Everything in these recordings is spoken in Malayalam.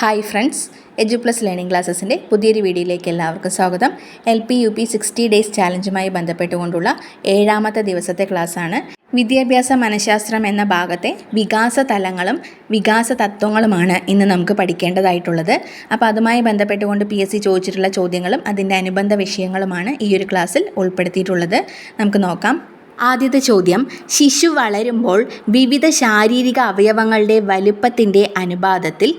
Hi friends edu plus learning ക്ലാസ്സസിന്റെ പുതിയൊരു വീഡിയോയിലേക്ക് എല്ലാവർക്കും സ്വാഗതം. L P U P sixty days ചാലഞ്ചുമായി ബന്ധപ്പെട്ടുകൊണ്ടുള്ള ഏഴാമത്തെ ദിവസത്തെ ക്ലാസ്സാണ്. വിദ്യാഭ്യാസ മനഃശാസ്ത്രം എന്ന ഭാഗത്തെ വികാസ തലങ്ങളും വികാസ തത്വങ്ങളുമാണ് ഇന്ന് നമുക്ക് പഠിക്കേണ്ടതായിട്ടുള്ളത്. അപ്പോൾ അതുമായി ബന്ധപ്പെട്ടുകൊണ്ട് പി എസ് സി ചോദിച്ചിട്ടുള്ള ചോദ്യങ്ങളും അതിന്റെ അനുബന്ധ വിഷയങ്ങളുമാണ് ഈ ഒരു ക്ലാസ്സിൽ ഉൾപ്പെടുത്തിയിട്ടുള്ളത്. നമുക്ക് നോക്കാം. ആദ്യത്തെ ചോദ്യം ശിശു വളരുമ്പോൾ വിവിധ ശാരീരിക അവയവങ്ങളുടെ വലുപ്പത്തിന്റെ അനുപാതത്തിൽ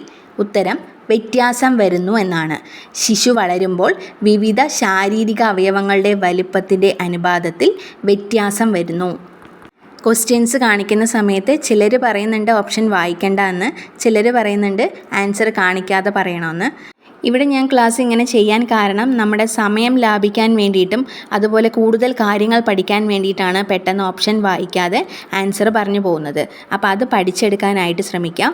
ഉത്തരം വ്യത്യാസം വരുന്നു എന്നാണ്. ശിശു വളരുമ്പോൾ വിവിധ ശാരീരിക അവയവങ്ങളുടെ വലുപ്പത്തിന്റെ അനുപാതത്തിൽ വ്യത്യാസം വരുന്നു. ക്വസ്റ്റ്യൻസ് കാണിക്കുന്ന സമയത്ത് ചിലർ പറയുന്നുണ്ട് ഓപ്ഷൻ വായിക്കേണ്ട എന്ന് ചിലർ പറയുന്നുണ്ട് ആൻസർ കാണിക്കാതെ പറയണമെന്ന്. ഇവിടെ ഞാൻ ക്ലാസ് ഇങ്ങനെ ചെയ്യാൻ കാരണം നമ്മുടെ സമയം ലാഭിക്കാൻ വേണ്ടിയിട്ടും അതുപോലെ കൂടുതൽ കാര്യങ്ങൾ പഠിക്കാൻ വേണ്ടിയിട്ടാണ് പെട്ടെന്ന് ഓപ്ഷൻ വായിക്കാതെ ആൻസർ പറഞ്ഞു പോകുന്നത്. അപ്പോൾ അത് പഠിച്ചെടുക്കാനായിട്ട് ശ്രമിക്കാം.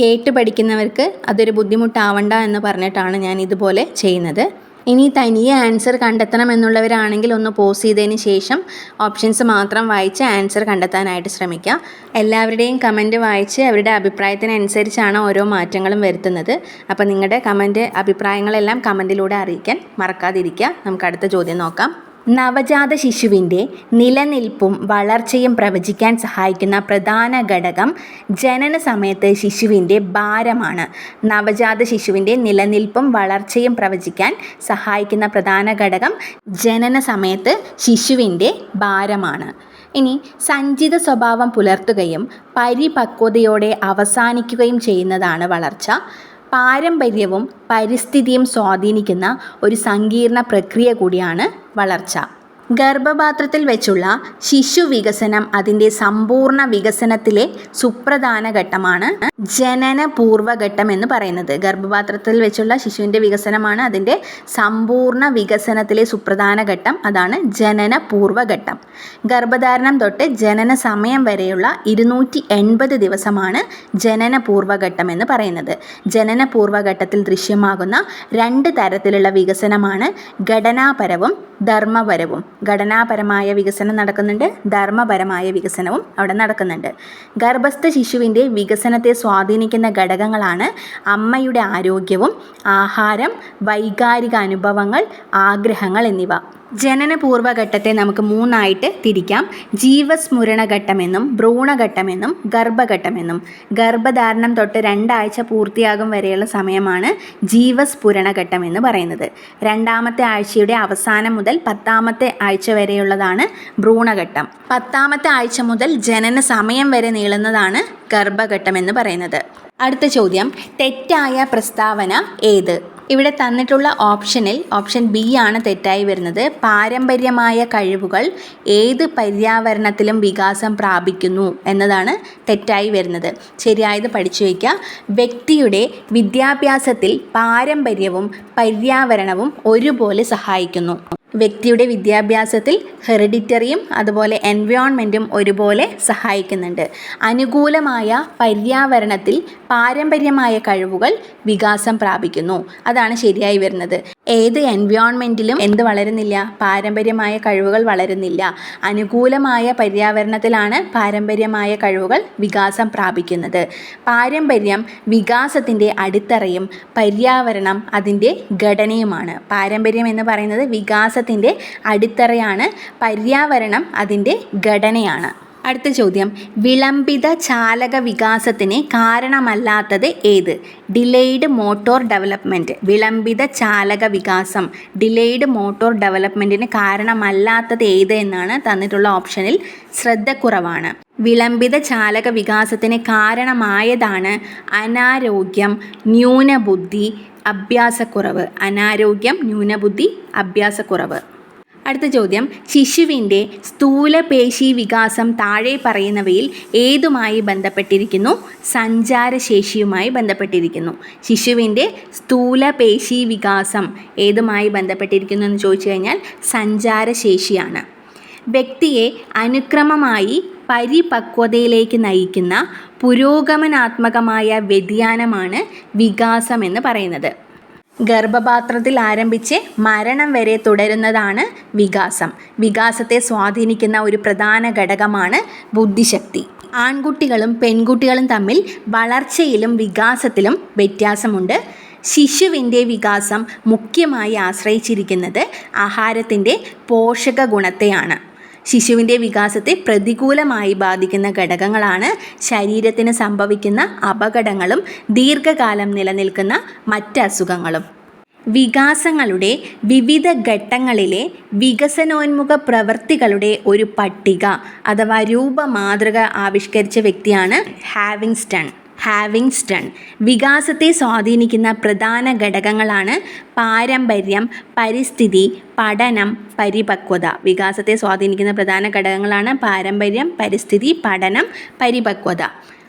കേട്ട് പഠിക്കുന്നവർക്ക് അതൊരു ബുദ്ധിമുട്ടാവണ്ട എന്ന് പറഞ്ഞിട്ടാണ് ഞാൻ ഇതുപോലെ ചെയ്യുന്നത്. ഇനി തനിയെ ആൻസർ കണ്ടെത്തണം എന്നുള്ളവരാണെങ്കിൽ ഒന്ന് പോസ് ചെയ്തതിന് ശേഷം ഓപ്ഷൻസ് മാത്രം വായിച്ച് ആൻസർ കണ്ടെത്താനായിട്ട് ശ്രമിക്കുക എല്ലാവരുടെയും കമന്റ് വായിച്ച് അവരുടെ അഭിപ്രായത്തിനനുസരിച്ചാണ് ഓരോ മാറ്റങ്ങളും വരുത്തുന്നത്. അപ്പോൾ നിങ്ങളുടെ കമന്റ് അഭിപ്രായങ്ങളെല്ലാം കമന്റിലൂടെ അറിയിക്കാൻ മറക്കാതിരിക്കുക. നമുക്ക് അടുത്ത ചോദ്യം നോക്കാം. നവജാത ശിശുവിന്റെ നിലനിൽപ്പും വളർച്ചയും പ്രവചിക്കാൻ സഹായിക്കുന്ന പ്രധാന ഘടകം ജനന സമയത്ത് ശിശുവിന്റെ ഭാരമാണ്. നവജാത ശിശുവിന്റെ നിലനിൽപ്പും വളർച്ചയും പ്രവചിക്കാൻ സഹായിക്കുന്ന പ്രധാന ഘടകം ജനന സമയത്ത് ശിശുവിന്റെ ഭാരമാണ്. ഇനി സഞ്ചിത സ്വഭാവം പുലർത്തുകയും പരിപക്വതയോടെ അവസാനിക്കുകയും ചെയ്യുന്നതാണ് വളർച്ച. പാരമ്പര്യവും പരിസ്ഥിതിയും സ്വാധീനിക്കുന്ന ഒരു സങ്കീർണ പ്രക്രിയ കൂടിയാണ് വളർച്ച. ഗർഭപാത്രത്തിൽ വെച്ചുള്ള ശിശു വികസനം അതിന്റെ സമ്പൂർണ വികസനത്തിലെ സുപ്രധാന ഘട്ടമാണ് ജനന പൂർവഘട്ടം എന്ന് പറയുന്നത്. ഗർഭപാത്രത്തിൽ വെച്ചുള്ള ശിശുവിന്റെ വികസനമാണ് അതിന്റെ സമ്പൂർണ വികസനത്തിലെ സുപ്രധാന ഘട്ടം. അതാണ് ജനന പൂർവഘട്ടം ഗർഭധാരണം തൊട്ട് ജനന സമയം വരെയുള്ള ഇരുന്നൂറ്റി എൺപത് ദിവസമാണ് ജനന പൂർവഘട്ടം എന്ന് പറയുന്നത്. ജനന പൂർവഘട്ടത്തിൽ ദൃശ്യമാകുന്ന രണ്ട് തരത്തിലുള്ള വികസനമാണ് ഘടനാപരവും ധർമ്മപരവും. ഘടനാപരമായ വികസനം നടക്കുന്നുണ്ട് ധർമ്മപരമായ വികസനവും അവിടെ നടക്കുന്നുണ്ട്. ഗർഭസ്ഥ ശിശുവിന്റെ വികസനത്തെ സ്വാധീനിക്കുന്ന ഘടകങ്ങളാണ് അമ്മയുടെ ആരോഗ്യവും ആഹാരം വൈകാരിക അനുഭവങ്ങൾ ആഗ്രഹങ്ങൾ എന്നിവ. ജനനപൂർവഘട്ടത്തെ നമുക്ക് മൂന്നായിട്ട് തിരിക്കാം. ജീവസ്മരണഘട്ടമെന്നും ഭ്രൂണഘട്ടമെന്നും ഗർഭഘട്ടമെന്നും. ഗർഭധാരണം തൊട്ട് രണ്ടാഴ്ച പൂർത്തിയാകും വരെയുള്ള സമയമാണ് ജീവസ്ഫുരണഘട്ടം എന്ന് പറയുന്നത്. രണ്ടാമത്തെ ആഴ്ചയുടെ അവസാനം മുതൽ പത്താമത്തെ ആഴ്ച വരെയുള്ളതാണ് ഭ്രൂണഘട്ടം. പത്താമത്തെ ആഴ്ച മുതൽ ജനന സമയം വരെ നീളുന്നതാണ് ഗർഭഘട്ടം എന്ന് പറയുന്നത്. അടുത്ത ചോദ്യം തെറ്റായ പ്രസ്താവന ഏത്? ഇവിടെ തന്നിട്ടുള്ള ഓപ്ഷനിൽ ഓപ്ഷൻ ബി ആണ് തെറ്റായി വരുന്നത്. പാരമ്പര്യമായ കഴിവുകൾ ഏത് പര്യാവരണത്തിലും വികാസം പ്രാപിക്കുന്നു എന്നതാണ് തെറ്റായി വരുന്നത്. ശരിയായത് പഠിച്ചു വയ്ക്കുക. വ്യക്തിയുടെ വിദ്യാഭ്യാസത്തിൽ പാരമ്പര്യവും പര്യാവരണവും ഒരുപോലെ സഹായിക്കുന്നു. വ്യക്തിയുടെ വിദ്യാഭ്യാസത്തിൽ ഹെറിഡിറ്ററിയും അതുപോലെ എൻവയോൺമെന്റും ഒരുപോലെ സഹായിക്കുന്നുണ്ട്. അനുകൂലമായ പര്യാവരണത്തിൽ പാരമ്പര്യമായ കഴിവുകൾ വികാസം പ്രാപിക്കുന്നു. അതാണ് ശരിയായി വരുന്നത്. ഏത് എൻവയോൺമെന്റിലും എന്ത് വളരുന്നില്ല? പാരമ്പര്യമായ കഴിവുകൾ വളരുന്നില്ല. അനുകൂലമായ പര്യാവരണത്തിലാണ് പാരമ്പര്യമായ കഴിവുകൾ വികാസം പ്രാപിക്കുന്നത്. പാരമ്പര്യം വികാസത്തിന്റെ അടിത്തറയും പര്യാവരണം അതിന്റെ ഘടനയുമാണ്. പാരമ്പര്യം എന്ന് പറയുന്നത് വികാസത്തിന്റെ അടിത്തറയാണ് പര്യാവരണം അതിന്റെ ഘടനയാണ്. അടുത്ത ചോദ്യം. വിളംബിത ചാലക വികാസത്തിന് കാരണമല്ലാത്തത് ഏത്? ഡിലേയ്ഡ് മോട്ടോർ ഡെവലപ്മെന്റ് വിളംബിത ചാലക വികാസം. ഡിലേയ്ഡ് മോട്ടോർ ഡെവലപ്മെന്റിന് കാരണമല്ലാത്തത് ഏത് എന്നാണ് തന്നിട്ടുള്ള ഓപ്ഷനിൽ ശ്രദ്ധക്കുറവാണ്. വിളംബിത ചാലക വികാസത്തിന് കാരണമായതാണ് അനാരോഗ്യം ന്യൂനബുദ്ധി അഭ്യാസക്കുറവ്. അനാരോഗ്യം ന്യൂനബുദ്ധി അഭ്യാസക്കുറവ്. അടുത്ത ചോദ്യം. ശിശുവിന്റെ സ്ഥൂലപേശി വികാസം താഴെ പറയുന്നവയിൽ ഏതുമായി ബന്ധപ്പെട്ടിരിക്കുന്നു? സഞ്ചാരശേഷിയുമായി ബന്ധപ്പെട്ടിരിക്കുന്നു. ശിശുവിന്റെ സ്ഥൂലപേശി വികാസം ഏതുമായി ബന്ധപ്പെട്ടിരിക്കുന്നു എന്ന് ചോദിച്ചു കഴിഞ്ഞാൽ സഞ്ചാരശേഷിയാണ്. വ്യക്തിയെ അനുക്രമമായി പരിപക്വതയിലേക്ക് നയിക്കുന്ന പുരോഗമനാത്മകമായ വ്യതിയാനമാണ് വികാസം എന്ന് പറയുന്നത്. ഗർഭപാത്രത്തിൽ ആരംഭിച്ച് മരണം വരെ തുടരുന്നതാണ് വികാസം. വികാസത്തെ സ്വാധീനിക്കുന്ന ഒരു പ്രധാന ഘടകമാണ് ബുദ്ധിശക്തി. ആൺകുട്ടികളും പെൺകുട്ടികളും തമ്മിൽ വളർച്ചയിലും വികാസത്തിലും വ്യത്യാസമുണ്ട്. ശിശുവിന്റെ വികാസം മുഖ്യമായി ആശ്രയിച്ചിരിക്കുന്നത് ആഹാരത്തിന്റെ പോഷക ഗുണത്തെയാണ് ശിശുവിന്റെ വികാസത്തെ പ്രതികൂലമായി ബാധിക്കുന്ന ഘടകങ്ങളാണ് ശരീരത്തിന് സംഭവിക്കുന്ന അപകടങ്ങളും ദീർഘകാലം നിലനിൽക്കുന്ന മറ്റ് അസുഖങ്ങളും വികാസങ്ങളുടെ വിവിധ ഘട്ടങ്ങളിലെ വികസനോന്മുഖ പ്രവൃത്തികളുടെ ഒരു പട്ടിക അഥവാ രൂപമാതൃക ആവിഷ്കരിച്ച വ്യക്തിയാണ് ഹാവിങ്സ്റ്റൺ. ഹാവിങ്സ്റ്റൺ. വികാസത്തെ സ്വാധീനിക്കുന്ന പ്രധാന ഘടകങ്ങളാണ് പാരമ്പര്യം പരിസ്ഥിതി പഠനം പരിപക്വത. വികാസത്തെ സ്വാധീനിക്കുന്ന പ്രധാന ഘടകങ്ങളാണ് പാരമ്പര്യം പരിസ്ഥിതി പഠനം പരിപക്വത.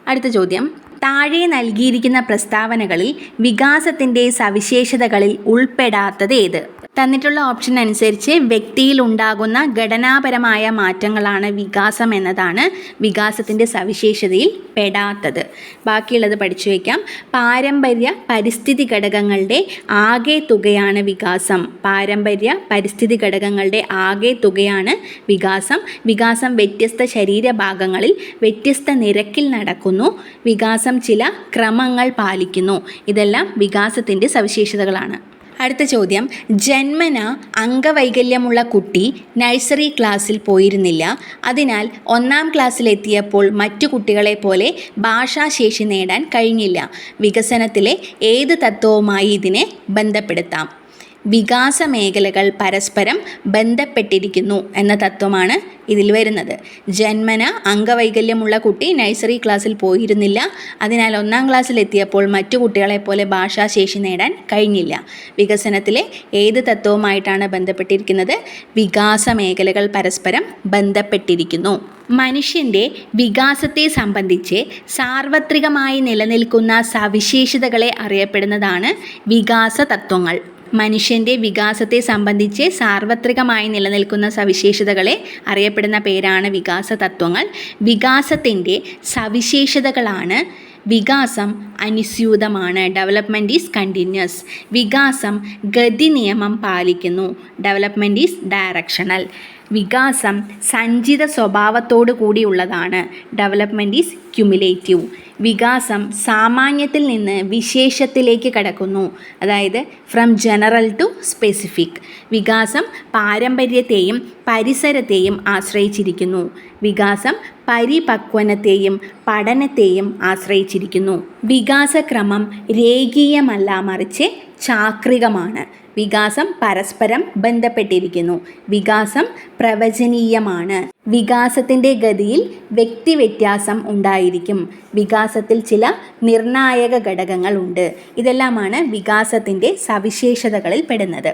അടുത്ത ചോദ്യം. താഴെ നൽകിയിരിക്കുന്ന പ്രസ്താവനകളിൽ വികാസത്തിന്റെ സവിശേഷതകളിൽ ഉൾപ്പെടാത്തത് ഏത്? തന്നിട്ടുള്ള ഓപ്ഷൻ അനുസരിച്ച് വ്യക്തിയിൽ ഉണ്ടാകുന്ന ഘടനാപരമായ മാറ്റങ്ങളാണ് വികാസം എന്നതാണ് വികാസത്തിന്റെ സവിശേഷതയിൽ പെടാത്തത്. ബാക്കിയുള്ളത് പഠിച്ചു വയ്ക്കാം. പാരമ്പര്യ പരിസ്ഥിതി ഘടകങ്ങളുടെ ആകെ തുകയാണ് വികാസം. പാരമ്പര്യ പരിസ്ഥിതി ഘടകങ്ങളുടെ ആകെ തുകയാണ് വികാസം. വികാസം വ്യത്യസ്ത ശരീരഭാഗങ്ങളിൽ വ്യത്യസ്ത നിരക്കിൽ നടക്കുന്നു. വികാസം ചില ക്രമങ്ങൾ പാലിക്കുന്നു. ഇതെല്ലാം വികാസത്തിന്റെ സവിശേഷതകളാണ്. അടുത്ത ചോദ്യം. ജന്മന അംഗവൈകല്യമുള്ള കുട്ടി നഴ്സറി ക്ലാസ്സിൽ പോയിരുന്നില്ല. അതിനാൽ ഒന്നാം ക്ലാസ്സിലെത്തിയപ്പോൾ മറ്റു കുട്ടികളെ പോലെ ഭാഷാശേഷി നേടാൻ കഴിഞ്ഞില്ല. വികസനത്തിലെ ഏത് തത്വവുമായി ഇതിനെ ബന്ധപ്പെടുത്താം? വികാസ മേഖലകൾ പരസ്പരം ബന്ധപ്പെട്ടിരിക്കുന്നു എന്ന തത്വമാണ് ഇതിൽ വരുന്നത്. ജന്മന അംഗവൈകല്യമുള്ള കുട്ടി നഴ്സറി ക്ലാസ്സിൽ പോയിരുന്നില്ല. അതിനാൽ ഒന്നാം ക്ലാസ്സിലെത്തിയപ്പോൾ മറ്റു കുട്ടികളെപ്പോലെ ഭാഷാശേഷി നേടാൻ കഴിഞ്ഞില്ല. വികസനത്തിലെ ഏത് തത്വവുമായിട്ടാണ് ബന്ധപ്പെട്ടിരിക്കുന്നത്? വികാസ മേഖലകൾ പരസ്പരം ബന്ധപ്പെട്ടിരിക്കുന്നു. മനുഷ്യന്റെ വികാസത്തെ സംബന്ധിച്ച് സാർവത്രികമായി നിലനിൽക്കുന്ന സവിശേഷതകളെ അറിയപ്പെടുന്നതാണ് വികാസ തത്വങ്ങൾ മനുഷ്യന്റെ വികാസത്തെ സംബന്ധിച്ച് സാർവത്രികമായി നിലനിൽക്കുന്ന സവിശേഷതകളെ അറിയപ്പെടുന്ന പേരാണ് വികാസ തത്വങ്ങൾ വികാസത്തിന്റെ സവിശേഷതകളാണ് വികാസം അനുസ്യൂതമാണ്. ഡെവലപ്മെന്റ് ഈസ് കണ്ടിന്യൂസ് വികാസം ഗതി നിയമം പാലിക്കുന്നു. ഡെവലപ്മെന്റ് ഈസ് ഡയറക്ഷണൽ വികാസം സഞ്ചിത സ്വഭാവത്തോടു കൂടിയുള്ളതാണ്. ഡെവലപ്മെന്റ് ഈസ് ക്യുമുലേറ്റീവ് വികാസം സാമാന്യത്തിൽ നിന്ന് വിശേഷത്തിലേക്ക് കടക്കുന്നു. അതായത് ഫ്രം ജനറൽ ടു സ്പെസിഫിക് വികാസം പാരമ്പര്യത്തെയും പരിസരത്തെയും ആശ്രയിച്ചിരിക്കുന്നു. വികാസം പരിപക്വനത്തെയും പഠനത്തെയും ആശ്രയിച്ചിരിക്കുന്നു. വികാസക്രമം രേഖീയമല്ല മറിച്ച് ചാക്രികമാണ്. വികാസം പരസ്പരം ബന്ധപ്പെട്ടിരിക്കുന്നു. വികാസം പ്രവചനീയമാണ്. വികാസത്തിന്റെ ഗതിയിൽ വ്യക്തി വ്യത്യാസം ഉണ്ടായിരിക്കും. വികാസത്തിൽ ചില നിർണായക ഘടകങ്ങളുണ്ട് ഇതെല്ലാമാണ് വികാസത്തിന്റെ സവിശേഷതകളിൽ പെടുന്നത്.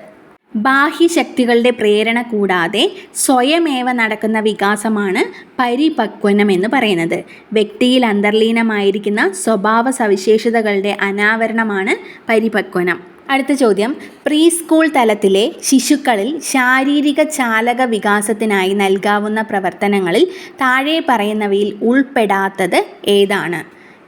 ബാഹ്യശക്തികളുടെ പ്രേരണ കൂടാതെ സ്വയമേവ നടക്കുന്ന വികാസമാണ് പരിപക്വനം എന്ന് പറയുന്നത്. വ്യക്തിയിൽ അന്തർലീനമായിരിക്കുന്ന സ്വഭാവ സവിശേഷതകളുടെ അനാവരണമാണ് പരിപക്വനം. അടുത്ത ചോദ്യം. പ്രീ സ്കൂൾ തലത്തിലെ ശിശുക്കളിൽ ശാരീരിക ചാലക വികാസത്തിനായി നൽകാവുന്ന പ്രവർത്തനങ്ങളിൽ താഴെ പറയുന്നവയിൽ ഉൾപ്പെടാത്തത് ഏതാണ്?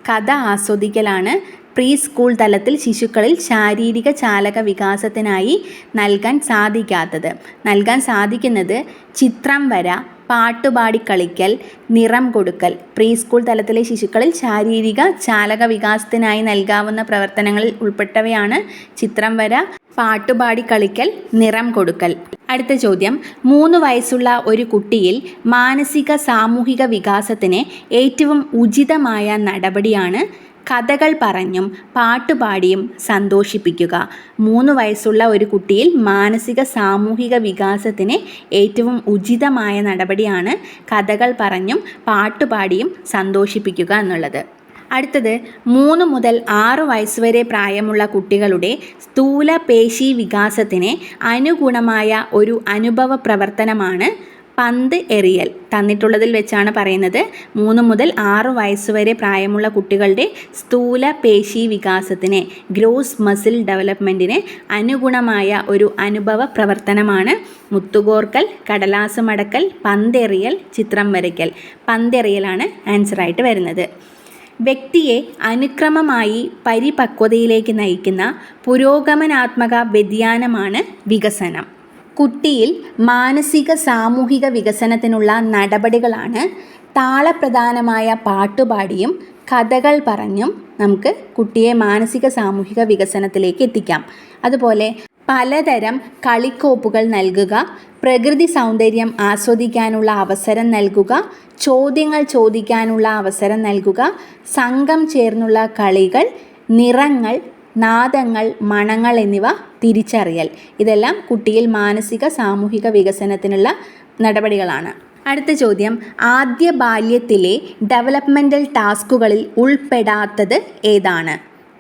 കഥ ആസ്വദിക്കലാണ്. പ്രീ സ്കൂൾ തലത്തിൽ ശിശുക്കളിൽ ശാരീരിക ചാലക വികാസത്തിനായി നൽകാൻ സാധിക്കാത്തത്. നൽകാൻ സാധിക്കുന്നത് ചിത്രം വര പാട്ടുപാടി കളിക്കൽ നിറം കൊടുക്കൽ പ്രീ സ്കൂൾ തലത്തിലെ ശിശുക്കളിൽ ശാരീരിക ചാലക വികാസത്തിനായി നൽകാവുന്ന പ്രവർത്തനങ്ങളിൽ ഉൾപ്പെട്ടവയാണ് ചിത്രം വര പാട്ടുപാടി കളിക്കൽ നിറം കൊടുക്കൽ. അടുത്ത ചോദ്യം. മൂന്ന് വയസ്സുള്ള ഒരു കുട്ടിയിൽ മാനസിക സാമൂഹിക വികാസത്തിന് ഏറ്റവും ഉചിതമായ നടപടിയാണ് കഥകൾ പറഞ്ഞും പാട്ടുപാടിയും സന്തോഷിപ്പിക്കുക. മൂന്ന് വയസ്സുള്ള ഒരു കുട്ടിയിൽ മാനസിക സാമൂഹിക വികാസത്തിന് ഏറ്റവും ഉചിതമായ നടപടിയാണ് കഥകൾ പറഞ്ഞും പാട്ടുപാടിയും സന്തോഷിപ്പിക്കുക എന്നുള്ളത്. അടുത്തത് മൂന്ന് മുതൽ ആറ് വയസ്സുവരെ പ്രായമുള്ള കുട്ടികളുടെ സ്ഥൂല പേശി വികാസത്തിന് അനുഗുണമായ ഒരു അനുഭവ പ്രവർത്തനമാണ് പന്ത് എറിയൽ തന്നിട്ടുള്ളതിൽ വെച്ചാണ് പറയുന്നത്. മൂന്ന് മുതൽ ആറ് വയസ്സ് വരെ പ്രായമുള്ള കുട്ടികളുടെ സ്ഥൂല പേശി വികാസത്തിന് ഗ്രോസ് മസിൽ ഡെവലപ്മെന്റിന് അനുഗുണമായ ഒരു അനുഭവ പ്രവർത്തനമാണ് മുത്തുകോർക്കൽ കടലാസ് മടക്കൽ പന്തെറിയൽ ചിത്രം വരയ്ക്കൽ. പന്തെറിയലാണ് ആൻസറായിട്ട് വരുന്നത്. വ്യക്തിയെ അനുക്രമമായി പരിപക്വതയിലേക്ക് നയിക്കുന്ന പുരോഗമനാത്മക വ്യതിയാനമാണ് വികസനം. കുട്ടിയിൽ മാനസിക സാമൂഹിക വികസനത്തിനുള്ള നടപടികളാണ് താളപ്രധാനമായ പാട്ടുപാടിയും കഥകൾ പറഞ്ഞും നമുക്ക് കുട്ടിയെ മാനസിക സാമൂഹിക വികസനത്തിലേക്ക് എത്തിക്കാം. അതുപോലെ പലതരം കളിക്കോപ്പുകൾ നൽകുക പ്രകൃതി സൗന്ദര്യം ആസ്വദിക്കാനുള്ള അവസരം നൽകുക ചോദ്യങ്ങൾ ചോദിക്കാനുള്ള അവസരം നൽകുക സംഘം ചേർന്നുള്ള കളികൾ നിറങ്ങൾ നാദങ്ങൾ മണങ്ങൾ എന്നിവ തിരിച്ചറിയൽ. ഇതെല്ലാം കുട്ടിയിൽ മാനസിക സാമൂഹിക വികസനത്തിനുള്ള നടപടികളാണ്. അടുത്ത ചോദ്യം. ആദ്യ ബാല്യത്തിലെ ഡെവലപ്മെന്റൽ ടാസ്കുകളിൽ ഉൾപ്പെടാത്തത് ഏതാണ്?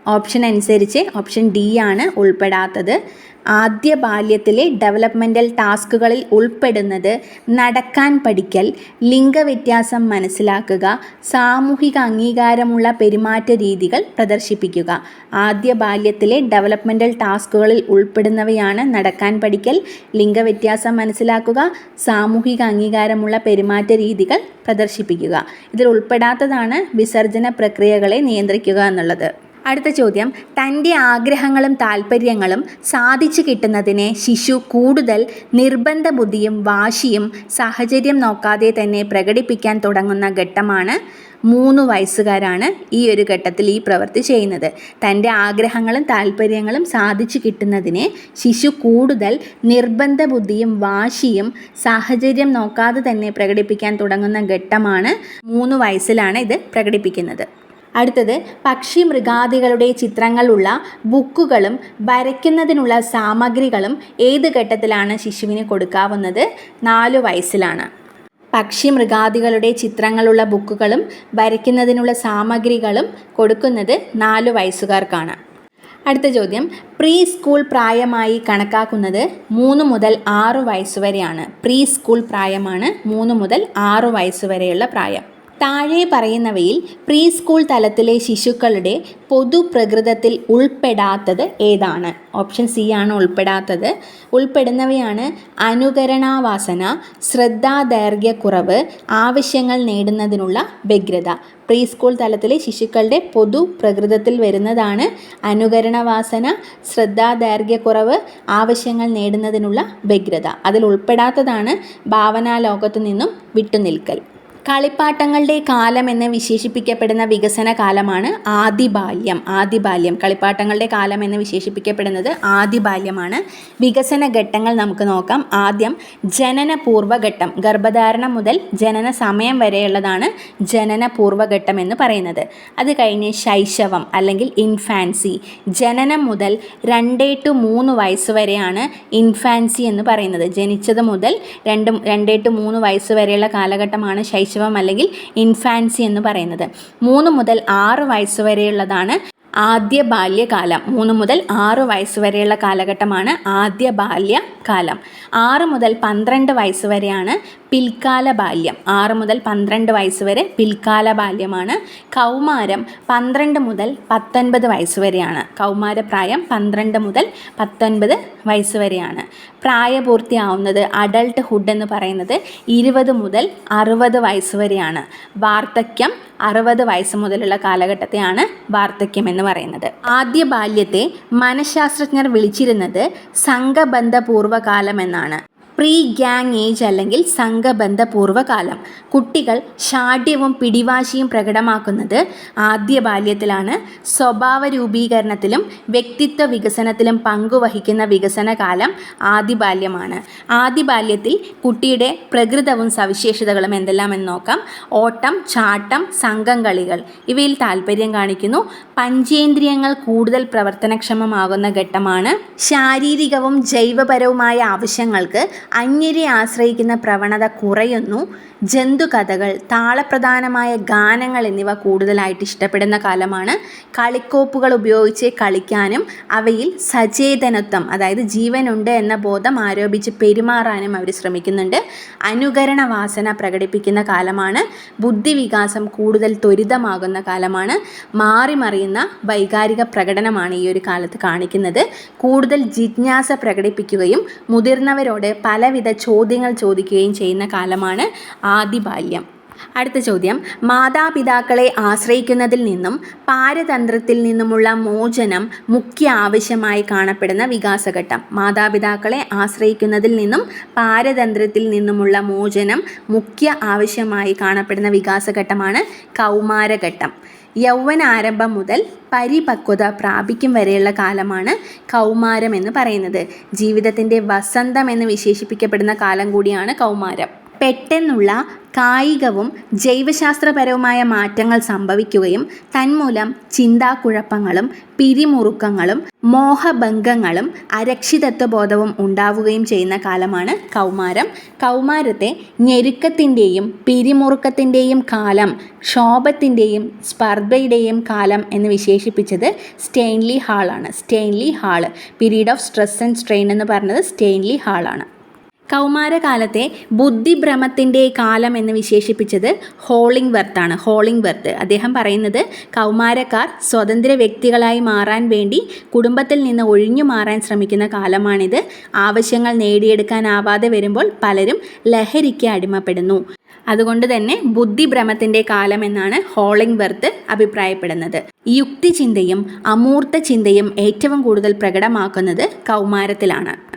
ഓപ്ഷൻ അനുസരിച്ച് ഓപ്ഷൻ ഡി ആണ് ഉൾപ്പെടാത്തത്. ആദ്യ ബാല്യത്തിലെ ഡെവലപ്മെന്റൽ ടാസ്കുകളിൽ ഉൾപ്പെടുന്നത് നടക്കാൻ പഠിക്കൽ ലിംഗവ്യത്യാസം മനസ്സിലാക്കുക സാമൂഹിക അംഗീകാരമുള്ള പെരുമാറ്റ രീതികൾ പ്രദർശിപ്പിക്കുക. ആദ്യ ബാല്യത്തിലെ ഡെവലപ്മെന്റൽ ടാസ്കുകളിൽ ഉൾപ്പെടുന്നവയാണ് നടക്കാൻ പഠിക്കൽ ലിംഗവ്യത്യാസം മനസ്സിലാക്കുക സാമൂഹിക അംഗീകാരമുള്ള പെരുമാറ്റ രീതികൾ പ്രദർശിപ്പിക്കുക. ഇതിൽ ഉൾപ്പെടാത്തതാണ് വിസർജന പ്രക്രിയകളെ നിയന്ത്രിക്കുക എന്നുള്ളത്. അടുത്ത ചോദ്യം. തന്റെ ആഗ്രഹങ്ങളും താല്പര്യങ്ങളും സാധിച്ചു കിട്ടുന്നതിന് ശിശു കൂടുതൽ നിർബന്ധ ബുദ്ധിയും വാശിയും സാഹചര്യം നോക്കാതെ തന്നെ പ്രകടിപ്പിക്കാൻ തുടങ്ങുന്ന ഘട്ടമാണ് മൂന്ന് വയസ്സുകാരാണ് ഈ ഒരു ഘട്ടത്തിൽ ഈ പ്രവൃത്തി ചെയ്യുന്നത്. തന്റെ ആഗ്രഹങ്ങളും താല്പര്യങ്ങളും സാധിച്ചു കിട്ടുന്നതിന് ശിശു കൂടുതൽ നിർബന്ധ ബുദ്ധിയും വാശിയും സാഹചര്യം നോക്കാതെ തന്നെ പ്രകടിപ്പിക്കാൻ തുടങ്ങുന്ന ഘട്ടമാണ് മൂന്ന് വയസ്സിലാണ് ഇത് പ്രകടിപ്പിക്കുന്നത്. അടുത്തത് പക്ഷി മൃഗാദികളുടെ ചിത്രങ്ങളുള്ള ബുക്കുകളും വരയ്ക്കുന്നതിനുള്ള സാമഗ്രികളും ഏത് ഘട്ടത്തിലാണ് ശിശുവിന് കൊടുക്കാവുന്നത്? നാല് വയസ്സിലാണ്. പക്ഷി മൃഗാദികളുടെ ചിത്രങ്ങളുള്ള ബുക്കുകളും വരയ്ക്കുന്നതിനുള്ള സാമഗ്രികളും കൊടുക്കുന്നത് നാല് വയസ്സുകാർക്കാണ്. അടുത്ത ചോദ്യം. പ്രീ സ്കൂൾ പ്രായമായി കണക്കാക്കുന്നത് മൂന്ന് മുതൽ ആറു വയസ്സുവരെയാണ്. പ്രീ സ്കൂൾ പ്രായമാണ് മൂന്ന് മുതൽ ആറു വയസ്സുവരെയുള്ള പ്രായം. താഴെ പറയുന്നവയിൽ പ്രീ സ്കൂൾ തലത്തിലെ ശിശുക്കളുടെ പൊതുപ്രകൃതത്തിൽ ഉൾപ്പെടാത്തത് ഏതാണ്? ഓപ്ഷൻ സി ആണ് ഉൾപ്പെടാത്തത്. ഉൾപ്പെടുന്നവയാണ് അനുകരണാവാസന ശ്രദ്ധാദൈർഘ്യക്കുറവ് ആവശ്യങ്ങൾ നേടുന്നതിനുള്ള വ്യഗ്രത. പ്രീ സ്കൂൾ തലത്തിലെ ശിശുക്കളുടെ പൊതു പ്രകൃതത്തിൽ വരുന്നതാണ് അനുകരണവാസന ശ്രദ്ധാദൈർഘ്യക്കുറവ് ആവശ്യങ്ങൾ നേടുന്നതിനുള്ള വ്യഗ്രത. അതിൽ ഉൾപ്പെടാത്തതാണ് ഭാവനാലോകത്തു നിന്നും വിട്ടുനിൽക്കൽ. കളിപ്പാട്ടങ്ങളുടെ കാലം എന്ന് വിശേഷിപ്പിക്കപ്പെടുന്ന വികസന കാലമാണ് ആദിബാല്യം. ആദിബാല്യം. കളിപ്പാട്ടങ്ങളുടെ കാലം എന്ന് വിശേഷിപ്പിക്കപ്പെടുന്നത് ആദിബാല്യമാണ്. വികസന ഘട്ടങ്ങൾ നമുക്ക് നോക്കാം. ആദ്യം ജനനപൂർവഘട്ടം ഗർഭധാരണം മുതൽ ജനന സമയം വരെയുള്ളതാണ് ജനനപൂർവഘട്ടം എന്ന് പറയുന്നത്. അത് കഴിഞ്ഞ് ശൈശവം അല്ലെങ്കിൽ ഇൻഫാൻസി. ജനനം മുതൽ രണ്ടേ ടു മൂന്ന് വയസ്സ് വരെയാണ് ഇൻഫാൻസി എന്ന് പറയുന്നത്. ജനിച്ചത് മുതൽ രണ്ട് രണ്ടേ ടു മൂന്ന് വയസ്സ് വരെയുള്ള കാലഘട്ടമാണ് ശൈശവം. അല്ലെങ്കിൽ ഇൻഫാൻസി എന്ന് പറയുന്നത്. മൂന്ന് മുതൽ ആറ് വയസ്സ് വരെയുള്ളതാണ് ആദ്യ ബാല്യകാലം. മൂന്ന് മുതൽ ആറ് വയസ്സ് വരെയുള്ള കാലഘട്ടമാണ് ആദ്യ ബാല്യകാലം. ആറ് മുതൽ പന്ത്രണ്ട് വയസ്സ് വരെയാണ് പിൽക്കാല ബാല്യം ആറ് മുതൽ പന്ത്രണ്ട് വയസ്സ് വരെ പിൽക്കാല ബാല്യമാണ് കൗമാരം പന്ത്രണ്ട് മുതൽ പത്തൊൻപത് വയസ്സ് വരെയാണ്. കൗമാരപ്രായം പന്ത്രണ്ട് മുതൽ പത്തൊൻപത് വയസ്സ് വരെയാണ്. പ്രായപൂർത്തിയാവുന്നത് അഡൾട്ട് ഹുഡ് എന്ന് പറയുന്നത് ഇരുപത് മുതൽ അറുപത് വയസ്സ് വരെയാണ്. വാർദ്ധക്യം അറുപത് വയസ്സ് മുതലുള്ള കാലഘട്ടത്തെയാണ് വാർദ്ധക്യം എന്ന് പറയുന്നത്. ആദ്യ ബാല്യത്തെ മനഃശാസ്ത്രജ്ഞർ വിളിച്ചിരുന്നത് സംഘബന്ധപൂർവകാലം എന്നാണ്. പ്രീ ഗ്യാങ് ഏജ് അല്ലെങ്കിൽ സംഘബന്ധ പൂർവകാലം കുട്ടികൾ ഷാഠ്യവും പിടിവാശിയും പ്രകടമാക്കുന്നത് ആദ്യ ബാല്യത്തിലാണ് സ്വഭാവ രൂപീകരണത്തിലും വ്യക്തിത്വ വികസനത്തിലും പങ്കുവഹിക്കുന്ന വികസന കാലം ആദ്യ ബാല്യമാണ് ആദ്യ ബാല്യത്തിൽ കുട്ടിയുടെ പ്രകൃതവും സവിശേഷതകളും എന്തെല്ലാമെന്ന് നോക്കാം. ഓട്ടം ചാട്ടം സംഘം കളികൾ ഇവയിൽ താല്പര്യം കാണിക്കുന്നു. പഞ്ചേന്ദ്രിയങ്ങൾ കൂടുതൽ പ്രവർത്തനക്ഷമമാകുന്ന ഘട്ടമാണ്. ശാരീരികവും ജൈവപരവുമായ ആവശ്യങ്ങൾക്ക് അന്യരെ ആശ്രയിക്കുന്ന പ്രവണത കുറയുന്നു. ജന്തുകഥകൾ താളപ്രധാനമായ ഗാനങ്ങൾ എന്നിവ കൂടുതലായിട്ട് ഇഷ്ടപ്പെടുന്ന കാലമാണ്. കളിക്കോപ്പുകൾ ഉപയോഗിച്ച് കളിക്കാനും അവയിൽ സചേതനത്വം അതായത് ജീവനുണ്ട് എന്ന ബോധം ആരോപിച്ച് പെരുമാറാനും അവർ ശ്രമിക്കുന്നുണ്ട്. അനുകരണ വാസന പ്രകടിപ്പിക്കുന്ന കാലമാണ്. ബുദ്ധിവികാസം കൂടുതൽ ത്വരിതമാകുന്ന കാലമാണ്. മാറിമറിയുന്ന വൈകാരിക പ്രകടനമാണ് ഈ ഒരു കാലത്ത് കാണിക്കുന്നത്. കൂടുതൽ ജിജ്ഞാസ പ്രകടിപ്പിക്കുകയും മുതിർന്നവരോട് പലവിധ ചോദ്യങ്ങൾ ചോദിക്കുകയും ചെയ്യുന്ന കാലമാണ് ആദിബാല്യം. അടുത്ത ചോദ്യം. മാതാപിതാക്കളെ ആശ്രയിക്കുന്നതിൽ നിന്നും പാരതന്ത്രത്തിൽ നിന്നുമുള്ള മോചനം മുഖ്യ ആവശ്യമായി കാണപ്പെടുന്ന വികാസഘട്ടം. മാതാപിതാക്കളെ ആശ്രയിക്കുന്നതിൽ നിന്നും പാരതന്ത്രത്തിൽ നിന്നുമുള്ള മോചനം മുഖ്യ ആവശ്യമായി കാണപ്പെടുന്ന വികാസഘട്ടമാണ് കൗമാരഘട്ടം. യൗവന ആരംഭം മുതൽ പരിപക്വത പ്രാപിക്കും വരെയുള്ള കാലമാണ് കൗമാരം എന്ന് പറയുന്നത്. ജീവിതത്തിന്റെ വസന്തം എന്ന് വിശേഷിപ്പിക്കപ്പെടുന്ന കാലം കൂടിയാണ് കൗമാരം. പെട്ടെന്നുള്ള കായികവും ജൈവശാസ്ത്രപരവുമായ മാറ്റങ്ങൾ സംഭവിക്കുകയും തന്മൂലം ചിന്താക്കുഴപ്പങ്ങളും പിരിമുറുക്കങ്ങളും മോഹഭംഗങ്ങളും അരക്ഷിതത്വബോധവും ഉണ്ടാവുകയും ചെയ്യുന്ന കാലമാണ് കൗമാരം. കൗമാരത്തെ ഞെരുക്കത്തിന്റെയും പിരിമുറുക്കത്തിന്റെയും കാലം ക്ഷോഭത്തിന്റെയും സ്പർദ്ധയുടെയും കാലം എന്ന് വിശേഷിപ്പിച്ചത് Stanley ഹാളാണ് Stanley Hall period of stress and strain എന്ന് പറഞ്ഞത് സ്റ്റെയിൻലി ഹാളാണ് കൗമാരകാലത്തെ ബുദ്ധിഭ്രമത്തിന്റെ കാലം എന്ന് വിശേഷിപ്പിച്ചത് ഹോളിംഗ് ആണ് ഹോളിംഗ് വെർത്ത്. അദ്ദേഹം പറയുന്നത് കൗമാരക്കാർ സ്വതന്ത്ര വ്യക്തികളായി മാറാൻ വേണ്ടി കുടുംബത്തിൽ നിന്ന് ഒഴിഞ്ഞു മാറാൻ ശ്രമിക്കുന്ന കാലമാണിത്. ആവശ്യങ്ങൾ നേടിയെടുക്കാനാവാതെ വരുമ്പോൾ പലരും ലഹരിക്ക് അടിമപ്പെടുന്നു. അതുകൊണ്ട് തന്നെ ബുദ്ധിഭ്രമത്തിന്റെ കാലം എന്നാണ് ഹോളിംഗ് വെർത്ത് അഭിപ്രായപ്പെടുന്നത്. യുക്തിചിന്തയും അമൂർത്ത ചിന്തയും ഏറ്റവും കൂടുതൽ പ്രകടമാക്കുന്നത് കൗമാരത്തിലാണ്.